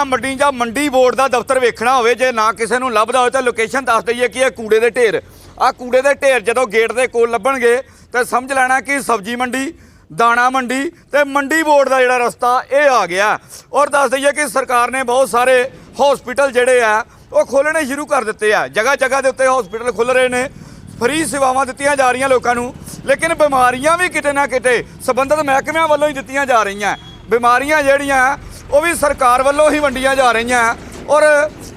ਦਾਣਾ ਮੰਡੀ ਜਾਂ ਮੰਡੀ ਬੋਰਡ ਦਾ ਦਫ਼ਤਰ ਵੇਖਣਾ ਹੋਵੇ, ਜੇ ਨਾ ਕਿਸੇ ਨੂੰ ਲੱਭਦਾ ਹੋਵੇ ਤਾਂ ਲੋਕੇਸ਼ਨ ਦੱਸ ਦਈਏ ਕਿ ਇਹ ਕੂੜੇ ਦੇ ਢੇਰ। ਆ ਕੂੜੇ ਦੇ ਢੇਰ ਜਦੋਂ ਗੇਟ ਦੇ ਕੋਲ ਲੱਭਣਗੇ ਤਾਂ ਸਮਝ ਲੈਣਾ ਕਿ ਸਬਜ਼ੀ ਮੰਡੀ, ਦਾਣਾ ਮੰਡੀ ਤੇ ਮੰਡੀ ਬੋਰਡ ਦਾ ਜਿਹੜਾ ਰਸਤਾ ਇਹ ਆ ਗਿਆ। ਔਰ ਦੱਸ ਦਈਏ ਕਿ ਸਰਕਾਰ ਨੇ ਬਹੁਤ ਸਾਰੇ ਹਸਪੀਟਲ ਜਿਹੜੇ ਆ, ਉਹ ਖੋਲ੍ਹਣੇ ਸ਼ੁਰੂ ਕਰ ਦਿੱਤੇ ਆ। ਜਗ੍ਹਾ ਜਗ੍ਹਾ ਦੇ ਉੱਤੇ ਹਸਪੀਟਲ ਖੁੱਲ ਰਹੇ ਨੇ। ਫ੍ਰੀ ਸੇਵਾਵਾਂ ਦਿੱਤੀਆਂ ਜਾ ਰਹੀਆਂ ਲੋਕਾਂ ਨੂੰ, ਲੇਕਿਨ ਬਿਮਾਰੀਆਂ ਵੀ ਕਿਤੇ ਨਾ ਕਿਤੇ ਸੰਬੰਧਿਤ ਮਹਿਕਮਿਆਂ ਵੱਲੋਂ ਹੀ ਦਿੱਤੀਆਂ ਜਾ ਰਹੀਆਂ। ਬਿਮਾਰੀਆਂ ਜਿਹੜੀਆਂ ਉਹ ਵੀ ਸਰਕਾਰ ਵੱਲੋਂ ਹੀ ਵੰਡੀਆਂ ਜਾ ਰਹੀਆਂ ਔਰ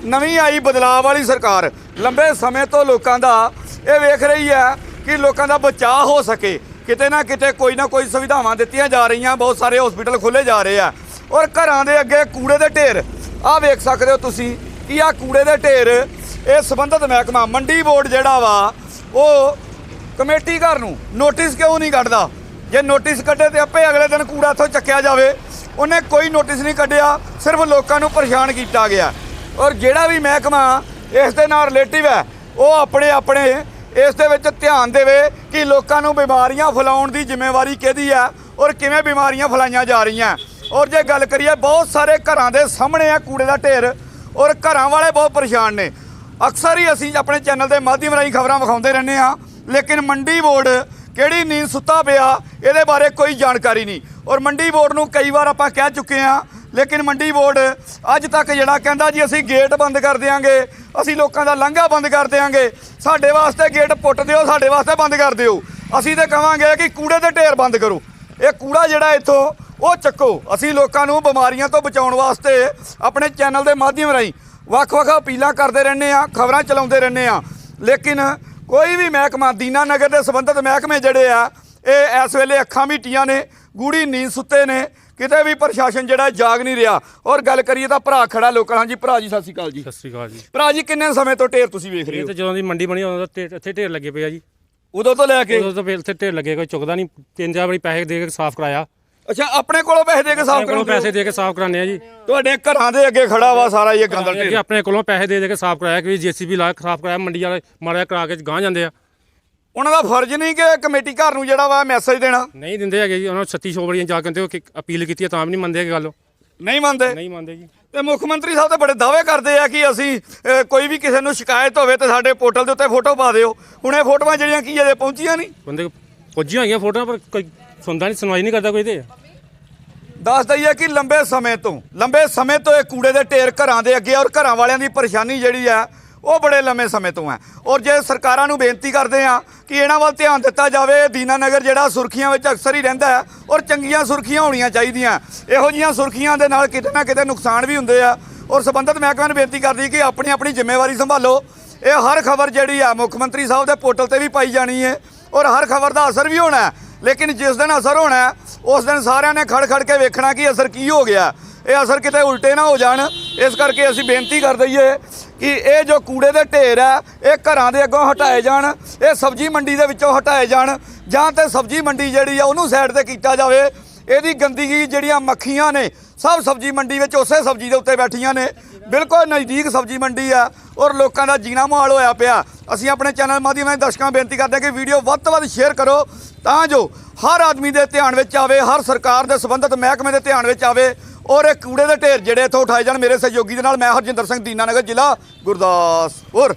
ਨਵੀਂ ਆਈ ਬਦਲਾਅ ਵਾਲੀ ਸਰਕਾਰ। ਲੰਬੇ ਸਮੇਂ ਤੋਂ ਲੋਕਾਂ ਦਾ ਇਹ ਵੇਖ ਰਹੀ ਹੈ ਕਿ ਲੋਕਾਂ ਦਾ ਬਚਾਅ ਹੋ ਸਕੇ। ਕਿਤੇ ਨਾ ਕਿਤੇ ਕੋਈ ਨਾ ਕੋਈ ਸੁਵਿਧਾਵਾਂ ਦਿੱਤੀਆਂ ਜਾ ਰਹੀਆਂ, ਬਹੁਤ ਸਾਰੇ ਹਸਪੀਟਲ ਖੋਲੇ ਜਾ ਰਹੇ ਆ। ਔਰ ਘਰਾਂ ਦੇ ਅੱਗੇ ਕੂੜੇ ਦੇ ਢੇਰ, ਆਹ ਵੇਖ ਸਕਦੇ ਹੋ ਤੁਸੀਂ ਕਿ ਆਹ ਕੂੜੇ ਦੇ ਢੇਰ, ਇਹ ਸੰਬੰਧਿਤ ਮਹਿਕਮਾ, ਮੰਡੀ ਬੋਰਡ ਜਿਹੜਾ ਵਾ, ਉਹ ਕਮੇਟੀ ਘਰ ਨੂੰ ਨੋਟਿਸ ਕਿਉਂ ਨਹੀਂ ਕੱਢਦਾ? ਜੇ ਨੋਟਿਸ ਕੱਢੇ ਤੇ ਆਪੇ ਅਗਲੇ ਦਿਨ ਕੂੜਾ ਇੱਥੋਂ ਚੱਕਿਆ ਜਾਵੇ। ਉਹਨੇ ਕੋਈ ਨੋਟਿਸ ਨਹੀਂ ਕੱਢਿਆ, ਸਿਰਫ ਲੋਕਾਂ ਨੂੰ ਪਰੇਸ਼ਾਨ ਕੀਤਾ ਗਿਆ। ਔਰ ਜਿਹੜਾ ਵੀ ਮਹਿਕਮਾ ਇਸ ਦੇ ਨਾਲ ਰਿਲੇਟਿਵ ਹੈ, ਉਹ ਆਪਣੇ ਆਪਣੇ ਇਸ ਦੇ ਵਿੱਚ ਧਿਆਨ ਦੇਵੇ ਕਿ ਲੋਕਾਂ ਨੂੰ ਬਿਮਾਰੀਆਂ ਫੈਲਾਉਣ ਦੀ ਜ਼ਿੰਮੇਵਾਰੀ ਕਿਹਦੀ ਹੈ ਔਰ ਕਿਵੇਂ ਬਿਮਾਰੀਆਂ ਫੈਲਾਈਆਂ ਜਾ ਰਹੀਆਂ। ਔਰ ਜੇ ਗੱਲ ਕਰੀਏ, ਬਹੁਤ ਸਾਰੇ ਘਰਾਂ ਦੇ ਸਾਹਮਣੇ ਆ ਕੂੜੇ ਦਾ ਢੇਰ ਔਰ ਘਰਾਂ ਵਾਲੇ ਬਹੁਤ ਪਰੇਸ਼ਾਨ ਨੇ। ਅਕਸਰ ਹੀ ਅਸੀਂ ਆਪਣੇ ਚੈਨਲ ਦੇ ਮਾਧਿਅਮ ਰਾਹੀਂ ਖਬਰਾਂ ਵਿਖਾਉਂਦੇ ਰਹਿੰਦੇ ਆ ਲੇਕਿਨ ਮੰਡੀ ਬੋਰਡ ਕਿਹੜੀ ਨੀਂਦ ਸੁੱਤਾ ਪਿਆ, ਇਹਦੇ ਬਾਰੇ ਕੋਈ ਜਾਣਕਾਰੀ ਨਹੀਂ। ਔਰ ਮੰਡੀ ਬੋਰਡ ਨੂੰ ਕਈ ਵਾਰ ਆਪਾਂ ਕਹਿ ਚੁੱਕੇ ਆ ਲੇਕਿਨ ਮੰਡੀ ਬੋਰਡ ਅੱਜ ਤੱਕ ਜਿਹੜਾ ਕਹਿੰਦਾ ਜੀ ਅਸੀਂ ਗੇਟ ਬੰਦ ਕਰ ਦਿਆਂਗੇ, ਅਸੀਂ ਲੋਕਾਂ ਦਾ ਲੰਘਾ ਬੰਦ ਕਰ ਦਿਆਂਗੇ, ਸਾਡੇ ਵਾਸਤੇ ਗੇਟ ਪੁੱਟ ਦਿਓ, ਸਾਡੇ ਵਾਸਤੇ ਬੰਦ ਕਰ ਦਿਓ। ਅਸੀਂ ਤੇ ਕਵਾਂਗੇ ਕਿ ਕੂੜੇ ਦੇ ਢੇਰ ਬੰਦ ਕਰੋ। ਇਹ ਕੂੜਾ ਜਿਹੜਾ ਇੱਥੋਂ, ਉਹ ਚੱਕੋ। ਅਸੀਂ ਲੋਕਾਂ ਨੂੰ ਬਿਮਾਰੀਆਂ ਤੋਂ ਬਚਾਉਣ ਵਾਸਤੇ ਆਪਣੇ ਚੈਨਲ ਦੇ ਮਾਧਿਅਮ ਰਾਹੀਂ ਵੱਖ-ਵੱਖ ਅਪੀਲਾਂ ਕਰਦੇ ਰਹਿੰਦੇ ਆ ਖਬਰਾਂ ਚਲਾਉਂਦੇ ਰਹਿੰਦੇ ਆ ਲੇਕਿਨ ਕੋਈ ਵੀ ਮਹਿਕਮਾ ਦੀਨਾ ਨਗਰ ਦੇ ਸੰਬੰਧਿਤ ਮਹਿਕਮੇ ਜਿਹੜੇ ਆ ਇਹ ਇਸ ਵੇਲੇ ਅੱਖਾਂ ਮੀਟੀਆਂ ਨੇ ਗੂੜੀ ਨੀਂਦ ਸੁੱਤੇ ਨੇ ਕਿਤੇ ਵੀ ਪ੍ਰਸ਼ਾਸਨ ਜਿਹੜਾ ਜਾਗ ਨਹੀਂ ਰਿਹਾ। ਔਰ ਗੱਲ ਕਰੀਏ ਤਾਂ ਭਰਾ ਖੜਾ ਲੋਕਾਂ ਹਾਂਜੀ ਭਰਾ ਜੀ ਸਤਿ ਸ਼੍ਰੀ ਅਕਾਲ ਜੀ। ਸਤਿ ਸ੍ਰੀ ਅਕਾਲ ਜੀ। ਭਰਾ ਜੀ ਕਿੰਨੇ ਸਮੇਂ ਤੋਂ ਢੇਰ ਤੁਸੀਂ ਵੇਖ ਰਹੇ ਇਹ ਹੋ? ਤਾਂ ਜਦੋਂ ਦੀ ਮੰਡੀ ਬਣੀ ਉਦੋਂ ਤੋਂ ਇੱਥੇ ਢੇਰ ਲੱਗੇ ਪਏ ਆ ਜੀ। ਉਦੋਂ ਤੋਂ ਲੈ ਕੇ? ਉਦੋਂ ਤੋਂ ਫਿਰ ਇੱਥੇ ਢੇਰ ਲੱਗੇ ਕੋਈ ਚੁੱਕਦਾ ਨਹੀਂ। ਤਿੰਨ ਚਾਰ ਵਾਰੀ ਪੈਸੇ ਦੇ ਕੇ ਸਾਫ਼ ਕਰਾਇਆ। ਅੱਛਾ ਆਪਣੇ ਕੋਲੋਂ ਪੈਸੇ ਦੇ ਕੇ ਸਾਫ਼ ਕੋਲੋਂ ਕਰੋ ਪੈਸੇ ਦੇ ਕੇ ਸਾਫ਼ ਕਰਾਉਂਦੇ ਆ ਜੀ। ਤੁਹਾਡੇ ਘਰਾਂ ਦੇ ਅੱਗੇ ਖੜਾ ਵਾ ਸਾਰਾ ਇਹ ਗੰਦਾ ਅੱਗੇ ਢੇਰ ਆਪਣੇ ਕੋਲੋਂ ਪੈਸੇ ਦੇ ਦੇ ਕੇ ਸਾਫ਼ ਕਰਾਇਆ ਕਿ ਜੀਸੀਬੀ ਲਾ ਕੇ ਸਾਫ਼ ਕਰਾਇਆ ਮੰਡੀ ਵਾਲੇ ਮਾਰਿਆ ਕਰਾ ਕੇ ਗਾਂ ਜਾਂਦੇ ਆ। ਉਹਨਾਂ ਦਾ ਫਰਜ਼ ਨਹੀਂ ਕਿ ਕਮੇਟੀ ਘਰ ਨੂੰ ਜਿਹੜਾ ਵਾ ਮੈਸੇਜ ਦੇਣਾ। ਨਹੀਂ ਦਿੰਦੇ ਹੈਗੇ ਜੀ ਉਹਨਾਂ ਨੂੰ 36 ਸੌ ਵਾਰੀਆਂ ਜਾ ਕੇ ਤੇ ਅਪੀਲ ਕੀਤੀ ਆ ਤਾਂ ਵੀ ਨਹੀਂ ਮੰਨਦੇ ਗੱਲ। ਨਹੀਂ ਮੰਨਦੇ? ਨਹੀਂ ਮੰਨਦੇ ਜੀ। ਤੇ ਮੁੱਖ ਮੰਤਰੀ ਸਾਹਿਬ ਤਾਂ ਬੜੇ ਦਾਅਵੇ ਕਰਦੇ ਆ ਕਿ ਅਸੀਂ ਕੋਈ ਵੀ ਕਿਸੇ ਨੂੰ ਸ਼ਿਕਾਇਤ ਹੋਵੇ ਤੇ ਸਾਡੇ ਪੋਰਟਲ ਦੇ ਉੱਤੇ ਫੋਟੋ ਪਾ ਦਿਓ। ਹੁਣ ਇਹ ਫੋਟੋਆਂ ਜਿਹੜੀਆਂ ਕੀ ਅਜੇ ਪਹੁੰਚੀਆਂ ਨਹੀਂ? ਬੰਦੇ ਪੁੱਜੀਆਂ ਹੋਈਆਂ ਫੋਟੋਆਂ ਪਰ ਕੋਈ ਸੁਣਦਾ ਨਹੀਂ, ਸੁਣਵਾਈ ਨਹੀਂ ਕਰਦਾ ਕੋਈ ਤੇ? ਦੱਸ ਦਈਏ ਕਿ ਲੰਬੇ ਸਮੇਂ ਤੋਂ, ਲੰਬੇ ਸਮੇਂ ਤੋਂ ਇਹ ਕੂੜੇ ਦੇ ਢੇਰ ਘਰਾਂ ਦੇ ਅੱਗੇ ਔਰ ਘਰਾਂ ਵਾਲਿਆਂ ਦੀ ਪਰੇਸ਼ਾਨੀ ਜਿਹੜੀ ਆ ਉਹ ਬੜੇ ਲੰਮੇ ਸਮੇਂ ਤੋਂ ਹੈ। ਔਰ ਜੇ ਸਰਕਾਰਾਂ ਨੂੰ ਬੇਨਤੀ ਕਰਦੇ ਆ ਕਿ ਇਹਨਾਂ ਵੱਲ ਧਿਆਨ ਦਿੱਤਾ ਜਾਵੇ, ਦੀਨਾਨਗਰ ਜਿਹੜਾ ਸੁਰਖੀਆਂ ਵਿੱਚ ਅਕਸਰ ਹੀ ਰਹਿੰਦਾ ਹੈ ਔਰ ਚੰਗੀਆਂ ਸੁਰਖੀਆਂ ਹੋਣੀਆਂ ਚਾਹੀਦੀਆਂ। ਇਹੋ ਜੀਆਂ ਸੁਰਖੀਆਂ ਦੇ ਨਾਲ ਕਿਤੇ ਨਾ ਕਿਤੇ ਨੁਕਸਾਨ ਵੀ ਹੁੰਦੇ ਆ। ਔਰ ਸੰਬੰਧਿਤ ਮਹਿਕਮੇ ਨੂੰ ਬੇਨਤੀ ਕਰਦੀ ਕਿ ਆਪਣੀ ਆਪਣੀ ਜ਼ਿੰਮੇਵਾਰੀ ਸੰਭਾਲੋ। ਇਹ ਹਰ ਖਬਰ ਜਿਹੜੀ ਆ ਮੁੱਖ ਮੰਤਰੀ ਸਾਹਿਬ ਦੇ ਪੋਰਟਲ ਤੇ ਵੀ ਪਾਈ ਜਾਣੀ ਹੈ ਔਰ ਹਰ ਖਬਰ ਦਾ ਅਸਰ ਵੀ ਹੋਣਾ ਲੇਕਿਨ ਜਿਸ ਦਿਨ ਅਸਰ ਹੋਣਾ ਉਸ ਦਿਨ ਸਾਰਿਆਂ ਨੇ ਖੜ ਖੜ ਕੇ ਵੇਖਣਾ ਕਿ ਅਸਰ ਕੀ ਹੋ ਗਿਆ। ਇਹ ਅਸਰ ਕਿਤੇ ਉਲਟੇ ਨਾ ਹੋ ਜਾਣ। ਇਸ ਕਰਕੇ ਅਸੀਂ ਬੇਨਤੀ ਕਰ ਦਈਏ ਕਿ ਇਹ ਜੋ ਕੂੜੇ ਦੇ ਢੇਰ ਆ ਇਹ ਘਰਾਂ ਦੇ ਅੱਗੋਂ ਹਟਾਏ ਜਾਣ, ਇਹ ਸਬਜ਼ੀ ਮੰਡੀ ਦੇ ਵਿੱਚੋਂ ਹਟਾਏ ਜਾਣ, ਜਾਂ ਤੇ ਸਬਜ਼ੀ ਮੰਡੀ ਜਿਹੜੀ ਆ, ਉਹਨੂੰ ਸਾਈਡ ਤੇ ਕੀਤਾ ਜਾਵੇ। ਇਹਦੀ ਗੰਦਗੀ ਜਿਹੜੀਆਂ ਮੱਖੀਆਂ ਨੇ, ਸਭ ਸਬਜ਼ੀ ਮੰਡੀ ਵਿੱਚ ਉਸੇ ਸਬਜ਼ੀ ਦੇ ਉੱਤੇ ਬੈਠੀਆਂ ਨੇ। ਬਿਲਕੁਲ ਨਜ਼ਦੀਕ ਸਬਜ਼ੀ ਮੰਡੀ ਆ ਔਰ ਲੋਕਾਂ ਦਾ ਜੀਣਾ ਮੁਹਾਲ ਹੋਇਆ ਪਿਆ। ਅਸੀਂ ਆਪਣੇ ਚੈਨਲ ਮਾਧਿਅਮ ਰਾਹੀਂ ਦਰਸ਼ਕਾਂ ਨੂੰ ਬੇਨਤੀ ਕਰਦੇ ਹਾਂ ਕਿ ਵੀਡੀਓ ਵੱਧ ਤੋਂ ਵੱਧ ਸ਼ੇਅਰ ਕਰੋ ਤਾਂ ਜੋ ਹਰ ਆਦਮੀ ਦੇ ਧਿਆਨ ਵਿੱਚ ਆਵੇ, ਹਰ ਸਰਕਾਰ ਦੇ ਸੰਬੰਧਿਤ ਮਹਿਕਮੇ ਦੇ ਧਿਆਨ ਵਿੱਚ ਆਵੇ ਔਰ ਇਹ ਕੂੜੇ ਦੇ ਢੇਰ ਜਿਹੜੇ ਇੱਥੋਂ ਉਠਾਏ ਜਾਣ ਮੇਰੇ ਸਹਿਯੋਗੀ ਦੇ ਨਾਲ ਮੈਂ ਹਰਜਿੰਦਰ ਸਿੰਘ ਦੀਨਾਨਗਰ ਜ਼ਿਲ੍ਹਾ ਗੁਰਦਾਸਪੁਰ।